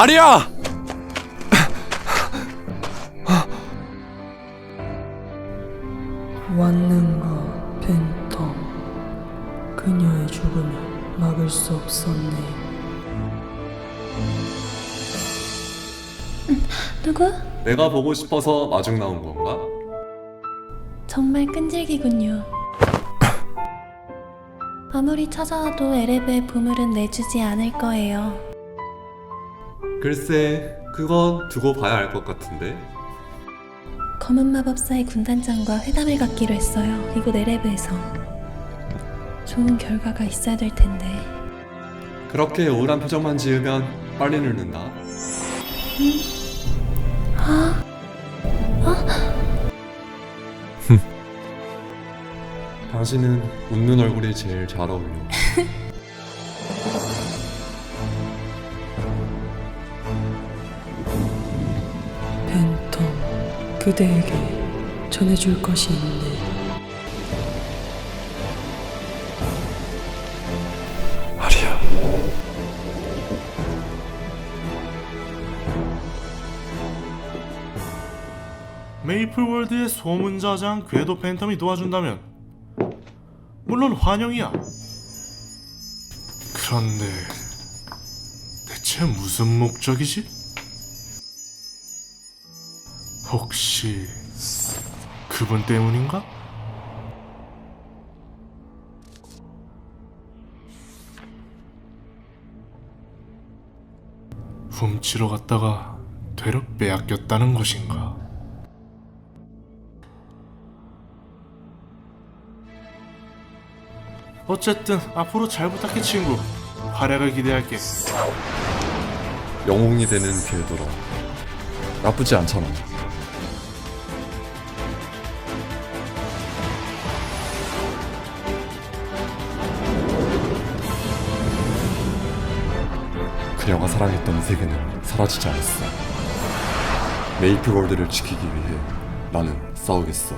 아리야! 왔는가 팬텀 그녀의 죽음을 막을 수 없었네 누구? 내가 보고 싶어서 마중 나온 건가? 정말 끈질기군요. 아무리 찾아와도 에레브의 보물은 내주지 않을 거예요. 글쎄, 그건 두고 봐야 알 것 같은데. 검은 마법사의 군단장과 회담을 갖기로 했어요. 이곳 에레브에서. 좋은 결과가 있어야 될 텐데. 그렇게 우울한 표정만 지으면 빨리 늙는다. 당신은 웃는 얼굴이 제일 잘 어울려. 팬텀 그대에게 전해줄 것이 있네 아리야. 메이플월드의 소문자장 궤도 팬텀이 도와준다면 물론 환영이야. 그런데 대체 무슨 목적이지? 혹시 그분 때문인가? 훔치러 갔다가 되려 빼앗겼다는 것인가? 어쨌든 앞으로 잘 부탁해 친구. 활약을 기대할게. 영웅이 되는 궤도라. 나쁘지 않잖아. 그녀가 사랑했던 이 세계는 사라지지 않았어. 메이플 월드를 지키기 위해 나는 싸우겠어.